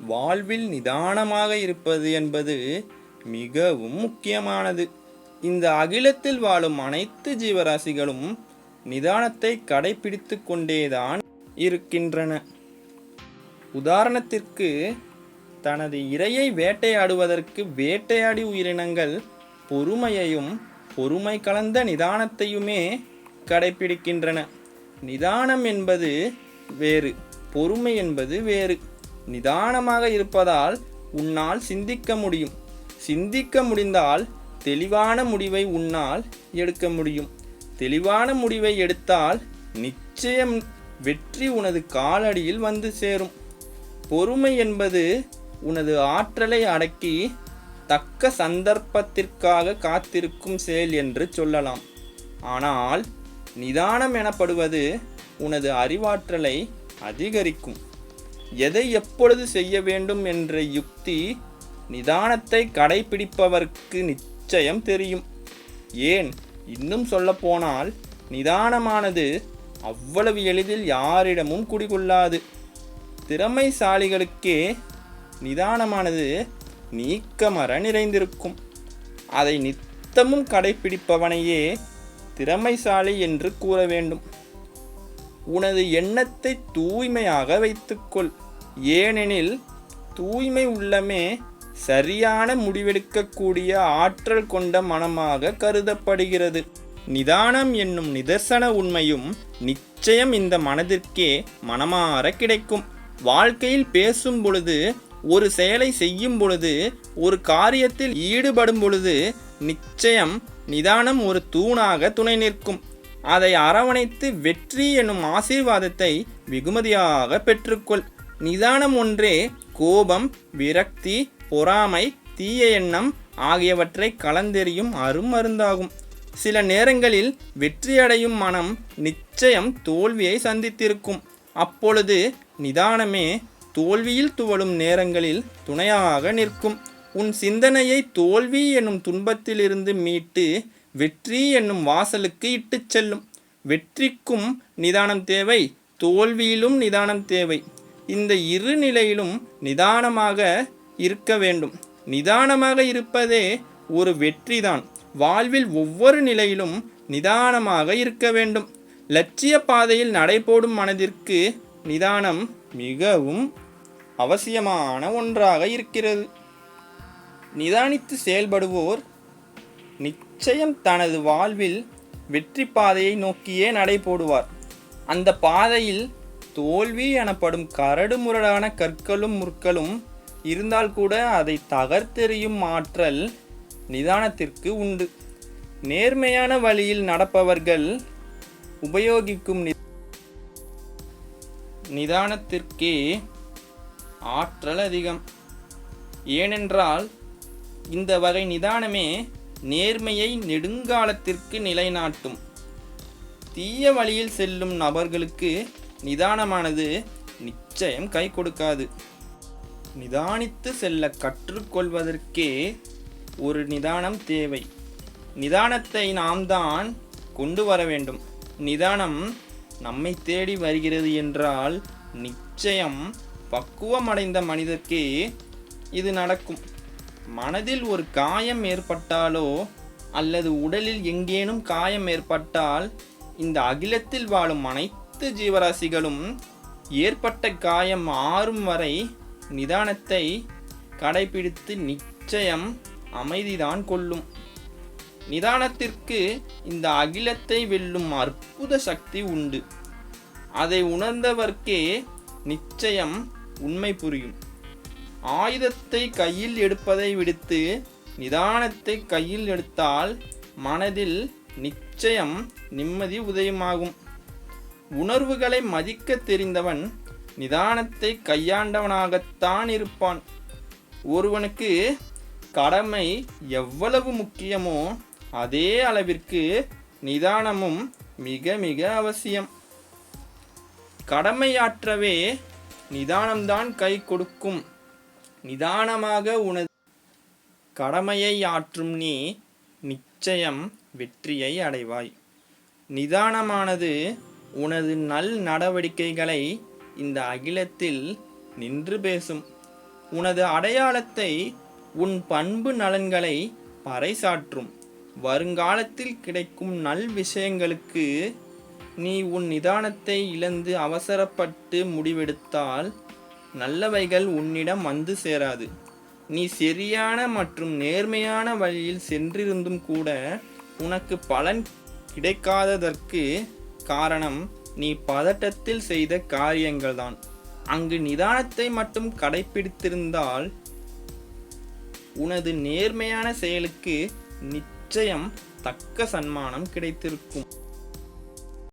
வாழ்வில் நிதானமாக இருப்பது என்பது மிகவும் முக்கியமானது. இந்த அகிலத்தில் வாழும் அனைத்து ஜீவராசிகளும் நிதானத்தை கடைபிடித்து கொண்டேதான் இருக்கின்றன. உதாரணத்திற்கு தனது இரையை வேட்டையாடுவதற்கு வேட்டையாடி உயிரினங்கள் பொறுமையையும் பொறுமை கலந்த நிதானத்தையுமே கடைபிடிக்கின்றன. நிதானம் என்பது வேறு பொறுமை என்பது வேறு. நிதானமாக இருப்பதால் உன்னால் சிந்திக்க முடியும். சிந்திக்க முடிந்தால் தெளிவான முடிவை உன்னால் எடுக்க முடியும். தெளிவான முடிவை எடுத்தால் நிச்சயம் வெற்றி உனது காலடியில் வந்து சேரும். பொறுமை என்பது உனது ஆற்றலை அடக்கி தக்க சந்தர்ப்பத்திற்காக காத்திருக்கும் செயல் என்று சொல்லலாம். ஆனால் நிதானம் எனப்படுவது உனது அறிவாற்றலை அதிகரிக்கும். எதை எப்பொழுது செய்ய வேண்டும் என்ற யுக்தி நிதானத்தை கடைபிடிப்பவர்க்கு நிச்சயம் தெரியும். ஏன்? இன்னும் சொல்லப்போனால் நிதானமானது அவ்வளவு எளிதில் யாரிடமும் குடிகொள்ளாது. திறமைசாலிகளுக்கே நிதானமானது நீக்கமர நிறைந்திருக்கும். அதை நித்தமும் கடைபிடிப்பவனையே திறமைசாலி என்று கூற வேண்டும். உனது எண்ணத்தை தூய்மையாக வைத்துக்கொள். ஏனெனில் தூய்மை உள்ளமே சரியான முடிவெடுக்கக்கூடிய ஆற்றல் கொண்ட மனமாக கருதப்படுகிறது. நிதானம் என்னும் நிதர்சன உண்மையும் நிச்சயம் இந்த மனதிற்கே மனமாற கிடைக்கும். வாழ்க்கையில் பேசும் பொழுது ஒரு செயலை செய்யும் பொழுது ஒரு காரியத்தில் ஈடுபடும் பொழுது நிச்சயம் நிதானம் ஒரு தூணாக துணை நிற்கும். அதை அரவணைத்து வெற்றி எனும் ஆசீர்வாதத்தை வெகுமதியாக பெற்றுக்கொள். நிதானம் ஒன்றே கோபம் விரக்தி பொறாமை தீய எண்ணம் ஆகியவற்றை கலந்தெறியும் அருமருந்தாகும். சில நேரங்களில் வெற்றியடையும் மனம் நிச்சயம் தோல்வியை சந்தித்திருக்கும். அப்பொழுது நிதானமே தோல்வியில் துவளும் நேரங்களில் துணையாக நிற்கும். உன் சிந்தனையை தோல்வி என்னும் துன்பத்திலிருந்து மீட்டு வெற்றி என்னும் வாசலுக்கு இட்டுச் செல்லும். வெற்றிக்கும் நிதானம் தேவை தோல்வியிலும் நிதானம் தேவை. இந்த இரு நிலையிலும் நிதானமாக இருக்க வேண்டும். நிதானமாக இருப்பதே ஒரு வெற்றிதான். வாழ்வில் ஒவ்வொரு நிலையிலும் நிதானமாக இருக்க வேண்டும். லட்சிய பாதையில் நடைபோடும் மனதிற்கு நிதானம் மிகவும் அவசியமான ஒன்றாக இருக்கிறது. நிதானித்து செயல்படுவோர் நிச்சயம் தனது வாழ்வில் வெற்றி பாதையை நோக்கியே நடை போடுவார். அந்த பாதையில் தோல்வி எனப்படும் கரடுமுரடான கற்களும் முற்களும் இருந்தால் கூட அதை தகர்த்தெறியும் ஆற்றல் நிதானத்திற்கு உண்டு. நேர்மையான வழியில் நடப்பவர்கள் உபயோகிக்கும் நி- நிதானத்திற்கே ஆற்றல் அதிகம். ஏனென்றால் இந்த வகை நிதானமே நேர்மையை நெடுங்காலத்திற்கு நிலைநாட்டும். தீய வழியில் செல்லும் நபர்களுக்கு நிதானமானது நிச்சயம் கை கொடுக்காது. நிதானித்து செல்ல கற்றுக்கொள்வதற்கே ஒரு நிதானம் தேவை. நிதானத்தை நாம் தான் கொண்டு வர வேண்டும். நிதானம் நம்மை தேடி வருகிறது என்றால் நிச்சயம் பக்குவமடைந்த மனிதர்க்கே இது நடக்கும். மனதில் ஒரு காயம் ஏற்பட்டாலோ அல்லது உடலில் எங்கேனும் காயம் ஏற்பட்டால் இந்த அகிலத்தில் வாழும் அனைத்து ஜீவராசிகளும் ஏற்பட்ட காயம் ஆறும் வரை நிதானத்தை கடைபிடித்து நிச்சயம் அமைதிதான் கொள்ளும். நிதானத்திற்கு இந்த அகிலத்தை வெல்லும் அற்புத சக்தி உண்டு. அதை உணர்ந்தவர்க்கே நிச்சயம் உண்மை புரியும். ஆயுதத்தை கையில் எடுப்பதை விடுத்து நிதானத்தை கையில் எடுத்தால் மனதில் நிச்சயம் நிம்மதி உதயமாகும். உணர்வுகளை மதிக்க தெரிந்தவன் நிதானத்தை கையாண்டவனாகத்தான் இருப்பான். ஒருவனுக்கு கடமை எவ்வளவு முக்கியமோ அதே அளவிற்கு நிதானமும் மிக மிக அவசியம். கடமையாற்றவே நிதானம்தான் கை கொடுக்கும். நிதானமாக உனது கடமையை ஆற்றும் நீ நிச்சயம் வெற்றியை அடைவாய். நிதானமானது உனது நல் நடவடிக்கைகளை இந்த அகிலத்தில் நின்று பேசும். உனது அடையாளத்தை உன் பண்பு நலன்களை பறைசாற்றும். வருங்காலத்தில் கிடைக்கும் நல் விஷயங்களுக்கு நீ உன் நிதானத்தை இழந்து அவசரப்பட்டு முடிவெடுத்தால் நல்லவைகள் உன்னிடம் வந்து சேராது. நீ சரியான மற்றும் நேர்மையான வழியில் சென்றிருந்தும் கூட உனக்கு பலன் கிடைக்காததற்கு காரணம் நீ பதட்டத்தில் செய்த காரியங்கள்தான். அங்கு நிதானத்தை மட்டும் கடைபிடித்திருந்தால் உனது நேர்மையான செயலுக்கு நிச்சயம் தக்க சன்மானம் கிடைத்திருக்கும்.